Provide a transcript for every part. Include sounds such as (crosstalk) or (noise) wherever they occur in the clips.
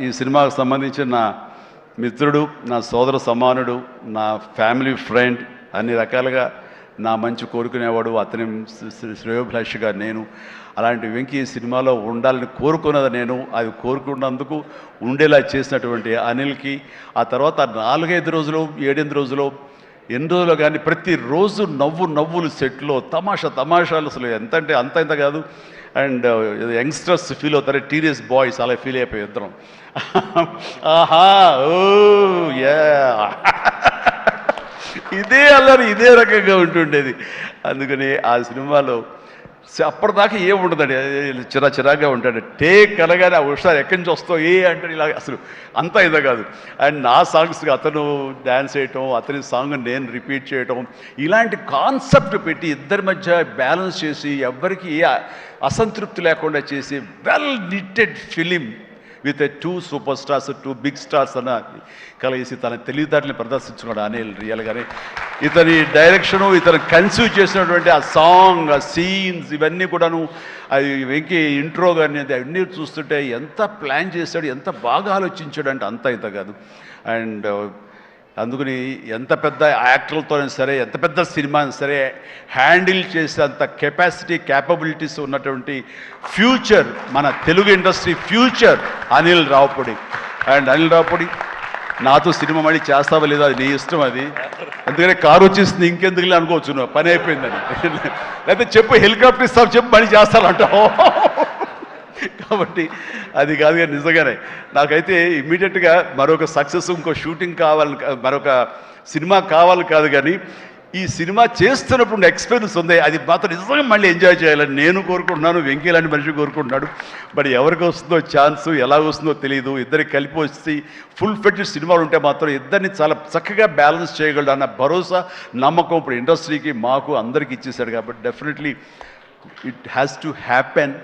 ఈ సినిమాకు సంబంధించి నా మిత్రుడు నా సోదర సమానుడు నా ఫ్యామిలీ ఫ్రెండ్ అన్ని రకాలుగా నా మంచి కోరుకునేవాడు అతని శ్రేయోభిలాషిగా నేను. అలాంటి వెంకీ ఈ సినిమాలో ఉండాలని కోరుకున్నది నేను. అది కోరుకున్నందుకు ఉండేలా చేసినటువంటి అనిల్కి. ఆ తర్వాత నాలుగైదు రోజులు ఏడెనిమిది రోజులు ఎన్ని రోజులు కానీ ప్రతిరోజు నవ్వు నవ్వులు సెట్లో తమాషా తమాషాలు అసలు ఎంత అంటే అంత ఇంత కాదు. అండ్ uh, యంగ్స్టర్స్ ఫీల్ అవుతారు టీనేజ్ బాయ్స్ అలా ఫీల్ అయిపోయి ఇద్దరం. (laughs) ఆహా ఓ యా (laughs) ఇదే అల్లరి ఇదే రకంగా ఉంటుండేది. అందుకని ఆ సినిమాలో అప్పటిదాకా ఏం ఉండదండి. చిరా చిరాగా ఉంటాడు. టేక్ అనగానే ఆ హుషారు ఎక్కడి నుంచి వస్తావు? ఏ అంటే ఇలా అసలు అంతా ఇదే కాదు. అండ్ నా సాంగ్స్కి అతను డ్యాన్స్ చేయటం అతని సాంగ్ నేను రిపీట్ చేయటం ఇలాంటి కాన్సెప్ట్ పెట్టి ఇద్దరి మధ్య బ్యాలెన్స్ చేసి ఎవరికి ఏ అసంతృప్తి లేకుండా చేసి well knitted film with a two superstars two big stars అన్న కలిసి తన తెలివితేటలు ప్రదర్శించుకున్నాడు అనిల్ రియల్గానే ఇతని డైరెక్షను ఇతను కన్సీవ్ చేసినటువంటి ఆ సాంగ్ ఆ సీన్స్ ఇవన్నీ కూడాను అది వెంకీ ఇంట్రో కానీ అవన్నీ చూస్తుంటే ఎంత ప్లాన్ చేశాడు ఎంత బాగా ఆలోచించాడు అంటే అంత ఇంత కాదు. అండ్ అందుకని ఎంత పెద్ద యాక్టర్లతోనే సరే ఎంత పెద్ద సినిమా సరే హ్యాండిల్ చేసే అంత కెపాసిటీ క్యాపబిలిటీస్ ఉన్నటువంటి ఫ్యూచర్ మన Telugu industry future Anil Ravipudi. And Anil Ravipudi నాతో సినిమా మళ్ళీ చేస్తావా లేదా అది నీ ఇష్టం అది. ఎందుకంటే కారు వచ్చేసింది ఇంకెందుకులే అనుకోవచ్చు నువ్వు పని అయిపోయిందని. (laughs) లేకపోతే చెప్పు హెలికాప్టర్ ఇస్తావు చెప్పు మళ్ళీ చేస్తానంటావు. కాబట్టి అది కాదు కానీ నిజంగానే. నాకైతే ఇమ్మీడియట్గా మరొక సక్సెస్ ఇంకో షూటింగ్ కావాలి మరొక సినిమా కావాలి కాదు కానీ ఈ సినిమా చేస్తున్నప్పుడు ఎక్స్పీరియన్స్ ఉంది. అది మాత్రం నిజంగా మళ్ళీ ఎంజాయ్ చేయాలని నేను కోరుకుంటున్నాను వెంకీ లాంటి మనిషి కోరుకుంటున్నాడు. బట్ ఎవరికి వస్తుందో ఛాన్స్ ఎలా వస్తుందో తెలియదు ఇద్దరికి కలిపి వచ్చి ఫుల్ ఫెడ్ సినిమాలు ఉంటే మాత్రం ఇద్దరిని చాలా చక్కగా బ్యాలెన్స్ చేయగలడు అన్న భరోసా నమ్మకం ఇప్పుడు ఇండస్ట్రీకి మాకు అందరికి ఇచ్చేసాడు కాబట్టి definitely it has to happen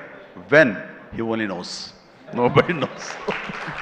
when He only knows. Nobody knows. (laughs)